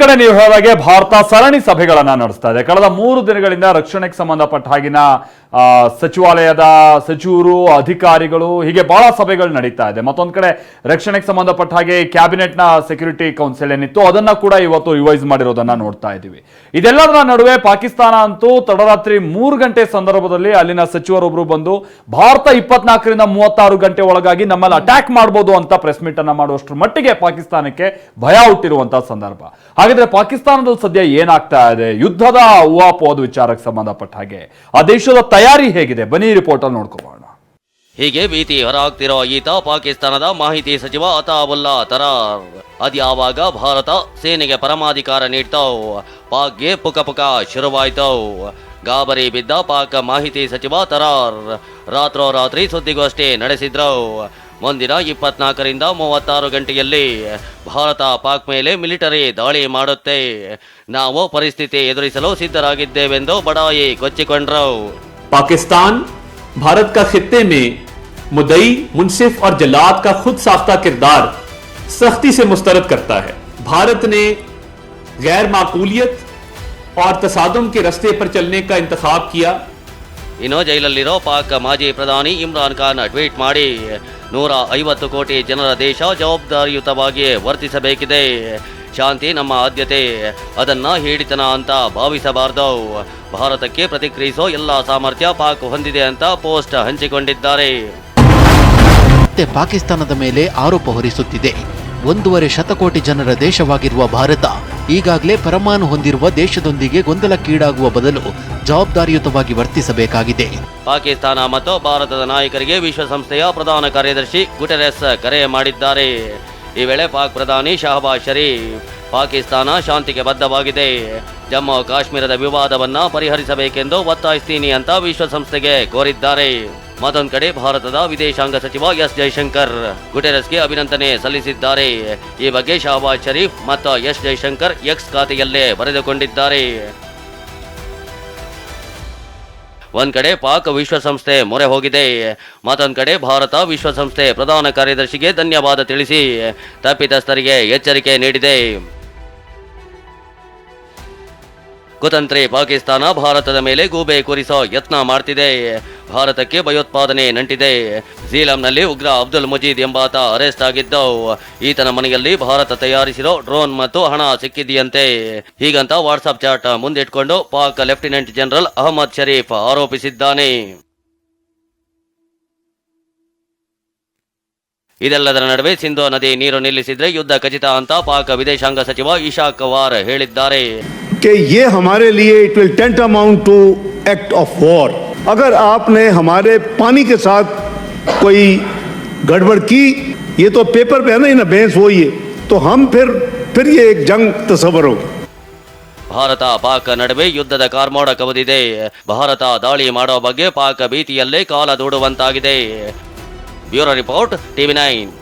ಕಡೆ ನೀವು ಹೇಳಿದಾಗೆ ಭಾರತ ಸರಣಿ ಸಭೆಗಳನ್ನ ನಡೆಸ್ತಾ ಇದೆ. ಕಳೆದ ಮೂರು ದಿನಗಳಿಂದ ರಕ್ಷಣೆಗೆ ಸಂಬಂಧಪಟ್ಟ ಹಾಗಿನ ಸಚಿವಾಲಯದ ಸಚಿವರು, ಅಧಿಕಾರಿಗಳು, ಹೀಗೆ ಬಹಳ ಸಭೆಗಳು ನಡೀತಾ ಇದೆ. ಮತ್ತೊಂದು ಕಡೆ ರಕ್ಷಣೆಗೆ ಸಂಬಂಧಪಟ್ಟ ಹಾಗೆ ಕ್ಯಾಬಿನೆಟ್ನ ಸೆಕ್ಯೂರಿಟಿ ಕೌನ್ಸಿಲ್ ಏನಿತ್ತು ಅದನ್ನ ಕೂಡ ಇವತ್ತು ರಿವೈಸ್ ಮಾಡಿರೋದನ್ನ ನೋಡ್ತಾ ಇದ್ದೀವಿ. ಇದೆಲ್ಲದರ ನಡುವೆ ಪಾಕಿಸ್ತಾನ ಅಂತೂ ತಡರಾತ್ರಿ ಮೂರು ಗಂಟೆ ಸಂದರ್ಭದಲ್ಲಿ ಅಲ್ಲಿನ ಸಚಿವರೊಬ್ರು ಬಂದು ಭಾರತ ಇಪ್ಪತ್ನಾಲ್ಕರಿಂದ ಮೂವತ್ತಾರು ಗಂಟೆ ಒಳಗಾಗಿ ನಮ್ಮಲ್ಲಿ ಅಟ್ಯಾಕ್ ಮಾಡಬಹುದು ಅಂತ ಪ್ರೆಸ್ ಮೀಟ್ ಅನ್ನ ಮಾಡುವಷ್ಟರ ಮಟ್ಟಿಗೆ ಪಾಕಿಸ್ತಾನಕ್ಕೆ ಭಯ ಹುಟ್ಟಿರುವಂತಹ ಸಂದರ್ಭ. ಹಾಗಾದ್ರೆ ಪಾಕಿಸ್ತಾನದಲ್ಲಿ ಸದ್ಯ ಏನಾಗ್ತಾ ಇದೆ? ಯುದ್ಧದ ಊಹಾಪೋಹದ ವಿಚಾರಕ್ಕೆ ಸಂಬಂಧಪಟ್ಟ ಹಾಗೆ. ಆ ದೇಶದ ತಯಾರಿ ಹೇಗಿದೆ? ಬನ್ನಿ ರಿಪೋರ್ಟ್ ಅಲ್ಲಿ ನೋಡ್ಕೋಬೋಣ. ಹೀಗೆ ಭೀತಿ ಹೊರಹಾಕ್ತಿರೋ ಈತ ಪಾಕಿಸ್ತಾನದ ಮಾಹಿತಿ ಸಚಿವ ಅತಾವುಲ್ಲಾ ತರಾರ್. ಅದ್ಯಾವಾಗ ಭಾರತ ಸೇನೆಗೆ ಪರಮಾಧಿಕಾರ ನೀಡ್ತಾವ್? ಪಾಕ್ಗೆ ಪುಕ ಪುಕ ಶುರುವಾಯ್ತವ್. ಗಾಬರಿ ಬಿದ್ದ ಪಾಕ್ ಮಾಹಿತಿ ಸಚಿವ ತರಾರ್. ರಾತ್ರೋರಾತ್ರಿ ಸುದ್ದಿಗೋಷ್ಠಿ ನಡೆಸಿದ್ರು ಮುಂದಿನ ಇಪ್ಪತ್ನಾಲ್ಕರಿಂದ ಮೂವತ್ತಾರು ಗಂಟೆಯಲ್ಲಿ ಭಾರತ ಪಾಕ್ ಮೇಲೆ ಮಿಲಿಟರಿ ದಾಳಿ ಮಾಡುತ್ತೆ. ನಾವು ಪರಿಸ್ಥಿತಿ ಎದುರಿಸಲು ಸಿದ್ಧರಾಗಿದ್ದೇವೆಂದು ಬಡಾಯಿ ಕೊಚ್ಚಿಕೊಂಡ್ರು پاکستان، بھارت کا خطے میں مدعی، منصف اور جلاد کا خود ساختہ کردار سختی سے مسترد کرتا ہے۔ بھارت نے غیر معقولیت اور تصادم کے رستے پر چلنے کا انتخاب کیا۔ انہوں جیلو پاک ماجی پردانی عمران ಪಾಕ್ ಮಾಜಿ ماری۔ نورا ایوت کوٹی ಮಾಡಿ ನೂರ جواب ಕೋಟಿ ಜನರ ورتی سبیک دے ಶಾಂತಿ ನಮ್ಮ ಆದ್ಯತೆ. ಅದನ್ನ ಹೇಳಿತನ ಅಂತ ಭಾವಿಸಬಾರ್ದು. ಭಾರತಕ್ಕೆ ಪ್ರತಿಕ್ರಿಯಿಸೋ ಎಲ್ಲ ಸಾಮರ್ಥ್ಯ ಪಾಕ್ ಹೊಂದಿದೆ ಅಂತ ಪೋಸ್ಟ್ ಹಂಚಿಕೊಂಡಿದ್ದಾರೆ. ಮತ್ತೆ ಪಾಕಿಸ್ತಾನದ ಮೇಲೆ ಆರೋಪ ಹೊರಿಸುತ್ತಿದೆ. ಒಂದೂವರೆ ಶತಕೋಟಿ ಜನರ ದೇಶವಾಗಿರುವ ಭಾರತ ಈಗಾಗಲೇ ಪರಮಾಣು ಹೊಂದಿರುವ ದೇಶದೊಂದಿಗೆ ಗೊಂದಲಕ್ಕೀಡಾಗುವ ಬದಲು ಜವಾಬ್ದಾರಿಯುತವಾಗಿ ವರ್ತಿಸಬೇಕಾಗಿದೆ. ಪಾಕಿಸ್ತಾನ ಮತ್ತು ಭಾರತದ ನಾಯಕರಿಗೆ ವಿಶ್ವಸಂಸ್ಥೆಯ ಪ್ರಧಾನ ಕಾರ್ಯದರ್ಶಿ ಗುಟೆರೆಸ್ ಕರೆ ಮಾಡಿದ್ದಾರೆ. ಈ ವೇಳೆ ಪಾಕ್ ಪ್ರಧಾನಿ ಶಹಬಾಜ್ ಶರೀಫ್ ಪಾಕಿಸ್ತಾನ ಶಾಂತಿಗೆ ಬದ್ಧವಾಗಿದೆ. ಜಮ್ಮು ಕಾಶ್ಮೀರದ ವಿವಾದವನ್ನ ಪರಿಹರಿಸಬೇಕೆಂದು ಒತ್ತಾಯಿಸ್ತೀನಿ ಅಂತ ವಿಶ್ವಸಂಸ್ಥೆಗೆ ಕೋರಿದ್ದಾರೆ. ಮತ್ತೊಂದು ಕಡೆ ಭಾರತದ ವಿದೇಶಾಂಗ ಸಚಿವ ಎಸ್ ಜೈಶಂಕರ್ ಗುಟೆರಸ್ಗೆ ಅಭಿನಂದನೆ ಸಲ್ಲಿಸಿದ್ದಾರೆ. ಈ ಬಗ್ಗೆ ಶಹಬಾಜ್ ಶರೀಫ್ ಮತ್ತು ಎಸ್ ಜೈಶಂಕರ್ ಎಕ್ಸ್ ಖಾತೆಯಲ್ಲೇ ಬರೆದುಕೊಂಡಿದ್ದಾರೆ. ಒಂದ್ ಕಡೆ ಪಾಕ್ ವಿಶ್ವಸಂಸ್ಥೆ ಮೊರೆ ಹೋಗಿದೆ. ಮತ್ತೊಂದು ಕಡೆ ಭಾರತ ವಿಶ್ವಸಂಸ್ಥೆ ಪ್ರಧಾನ ಕಾರ್ಯದರ್ಶಿಗೆ ಧನ್ಯವಾದ ತಿಳಿಸಿ ತಪ್ಪಿತಸ್ಥರಿಗೆ ಎಚ್ಚರಿಕೆ ನೀಡಿದೆ. ಕುತಂತ್ರಿ ಪಾಕಿಸ್ತಾನ ಭಾರತದ ಮೇಲೆ ಗೂಬೆ ಕೂರಿಸೋ ಯತ್ನ ಮಾಡ್ತಿದೆ. ಭಾರತಕ್ಕೆ ಭಯೋತ್ಪಾದನೆ ನಂಟಿದೆ. ಝೀಲಂನಲ್ಲಿ ಉಗ್ರ ಅಬ್ದುಲ್ ಮುಜೀದ್ ಎಂಬಾತ ಅರೆಸ್ಟ್ ಆಗಿದ್ದು ಈತನ ಮನೆಯಲ್ಲಿ ಭಾರತ ತಯಾರಿಸಿರೋ ಡ್ರೋನ್ ಮತ್ತು ಹಣ ಸಿಕ್ಕಿದೆಯಂತೆ. ಹೀಗಂತ ವಾಟ್ಸಪ್ ಚಾಟ್ ಮುಂದಿಟ್ಕೊಂಡು ಪಾಕ್ ಲೆಫ್ಟಿನೆಂಟ್ ಜನರಲ್ ಅಹಮದ್ ಶರೀಫ್ ಆರೋಪಿಸಿದ್ದಾನೆ. ಇದೆಲ್ಲದರ ನಡುವೆ ಸಿಂಧು ನದಿ ನೀರು ನಿಲ್ಲಿಸಿದ್ರೆ ಯುದ್ಧ ಖಚಿತ ಅಂತ ಪಾಕ್ ವಿದೇಶಾಂಗ ಸಚಿವ ಇಶಾ ಕವಾರ್ ಹೇಳಿದ್ದಾರೆ. कि ये हमारे लिए it will tantamount to act of war अगर आपने हमारे पानी के साथ कोई गड़बड़ की ये तो पेपर पे है ना ये ना बहस वही है तो हम फिर फिर ये एक जंग तस्वर होगी ಭಾರತ ಪಾಕ್ ನಡುವೆ ಯುದ್ಧದ ಕಾರ್ಮೋಡ ಕವಿದಿದೆ ಭಾರತ ದಾಳಿ ಮಾಡೋ ಬಗ್ಗೆ ಪಾಕ್ ಭೀತಿಯಲ್ಲೇ ಕಾಲ ದೂಡುವಂತಾಗಿದೆ ಬ್ಯೂರೋ ರಿಪೋರ್ಟ್ ಟಿವಿ ನೈನ್